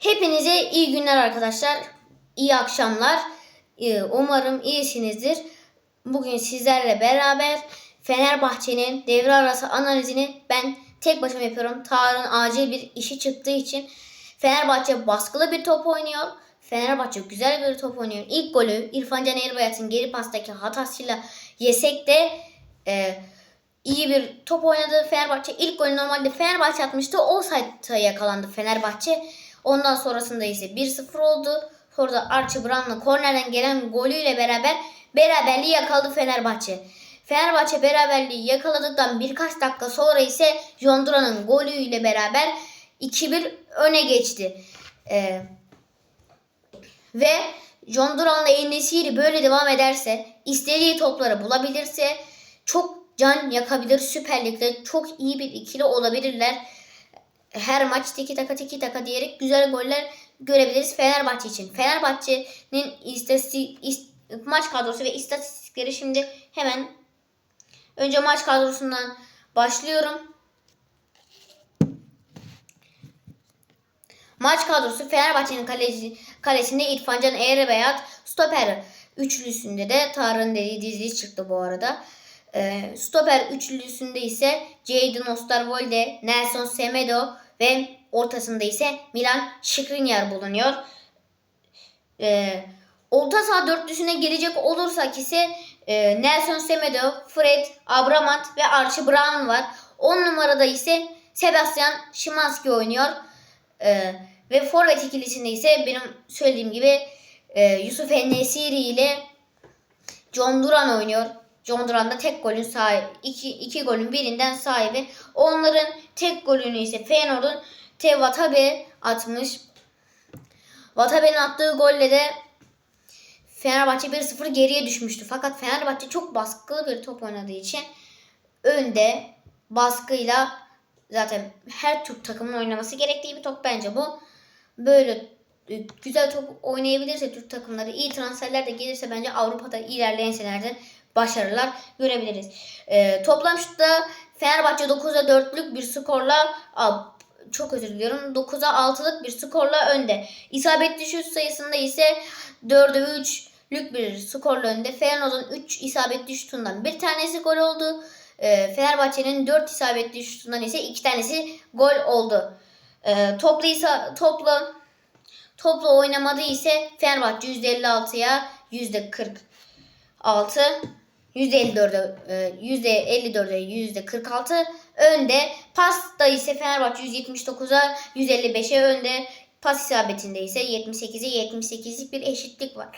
Hepinize iyi günler arkadaşlar. İyi akşamlar. Ee, Umarım iyisinizdir. Bugün sizlerle beraber Fenerbahçe'nin devre arası analizini ben tek başıma yapıyorum. Tarık'ın acil bir işi çıktığı için Fenerbahçe baskılı bir top oynuyor. Fenerbahçe güzel bir top oynuyor. İlk golü İrfan Can Eğribayat'ın geri pastaki hatasıyla yesek de e, iyi bir top oynadı Fenerbahçe. İlk golü normalde Fenerbahçe atmıştı. Offside'a yakalandı Fenerbahçe. Ondan sonrasında ise 1-0 oldu. Sonra da Archie Brown'la kornerden gelen golüyle beraber beraberliği yakaladı Fenerbahçe. Fenerbahçe beraberliği yakaladıktan birkaç dakika sonra ise Jondura'nın golüyle beraber 2-1 öne geçti. Ee, ve John Duran'la Enesiri böyle devam ederse, istediği topları bulabilirse çok can yakabilir. Süper Lig'de çok iyi bir ikili olabilirler. Her maç tiki taka tiki taka diyerek güzel goller görebiliriz Fenerbahçe için. Fenerbahçe'nin istatistik, ist- maç kadrosu ve istatistikleri şimdi hemen önce maç kadrosundan başlıyorum. Maç kadrosu Fenerbahçe'nin kaleci, kalesinde İrfan Can Eğribeyat, stoper üçlüsünde de Tarık'ın dediği dizili çıktı bu arada. Ee, stoper üçlüsünde ise Jadon Osterwolde, Nelson Semedo ve ortasında ise Milan Skriniar bulunuyor. Ee, orta saha dörtlüsüne gelecek olursak ise e, Nelson Semedo, Fred, Abramat ve Archie Brown var. 10 numarada ise Sebastian Szymanski oynuyor. Ee, ve forvet ikilisinde ise benim söylediğim gibi e, Yusuf Enesiri ile John Duran oynuyor. John Duran tek golün sahibi. iki, iki golün birinden sahibi. Onların tek golünü ise Feyenoord'un Te Watabe atmış. Watabe'nin attığı golle de Fenerbahçe 1-0 geriye düşmüştü. Fakat Fenerbahçe çok baskılı bir top oynadığı için önde baskıyla zaten her Türk takımının oynaması gerektiği bir top bence bu. Böyle e, güzel top oynayabilirse Türk takımları iyi transferler de gelirse bence Avrupa'da ilerleyen senelerde başarılar görebiliriz. E, toplam şutta Fenerbahçe 9'a 4'lük bir skorla çok özür diliyorum 9'a 6'lık bir skorla önde. İsabetli şut sayısında ise 4'e 3'lük bir skorla önde. Feyenoord'un 3 isabetli şutundan bir tanesi gol oldu. E, Fenerbahçe'nin 4 isabetli şutundan ise 2 tanesi gol oldu. E, toplu ise toplu toplu oynamada ise Fenerbahçe %56'ya %46 %54'e %54'e %46 önde. Pasta ise Fenerbahçe 179'a 155'e önde. Pas isabetinde ise 78'e 78'lik bir eşitlik var.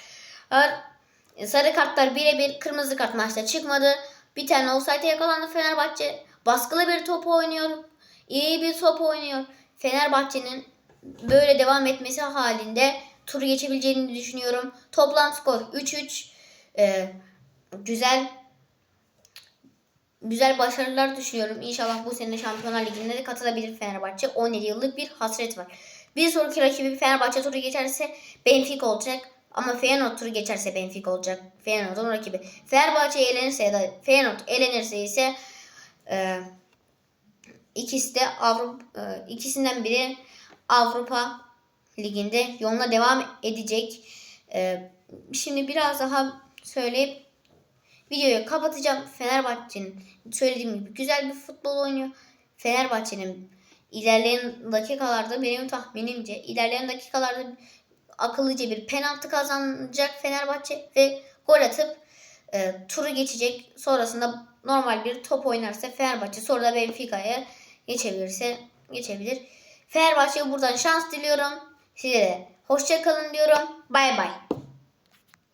Sarı kartlar birebir kırmızı kart maçta çıkmadı. Bir tane offside'e yakalandı Fenerbahçe. Baskılı bir top oynuyor. İyi bir top oynuyor. Fenerbahçe'nin böyle devam etmesi halinde turu geçebileceğini düşünüyorum. Toplam skor 3-3. Ee, güzel güzel başarılar düşünüyorum. İnşallah bu sene Şampiyonlar Ligi'nde de katılabilir Fenerbahçe. 17 yıllık bir hasret var. Bir sonraki rakibi Fenerbahçe turu geçerse Benfica olacak. Ama Feyenoord turu geçerse Benfica olacak. Feyenoord'un rakibi. Fenerbahçe elenirse ya da Feyenoord elenirse ise e, ikisi de Avrupa e, ikisinden biri Avrupa Ligi'nde yoluna devam edecek. E, şimdi biraz daha söyleyip videoyu kapatacağım. Fenerbahçe'nin söylediğim gibi güzel bir futbol oynuyor. Fenerbahçe'nin ilerleyen dakikalarda benim tahminimce ilerleyen dakikalarda akıllıca bir penaltı kazanacak Fenerbahçe ve gol atıp e, turu geçecek. Sonrasında normal bir top oynarsa Fenerbahçe sonra da Benfica'ya geçebilirse geçebilir. Fenerbahçe'ye buradan şans diliyorum. Size de hoşça kalın diyorum. Bay bay.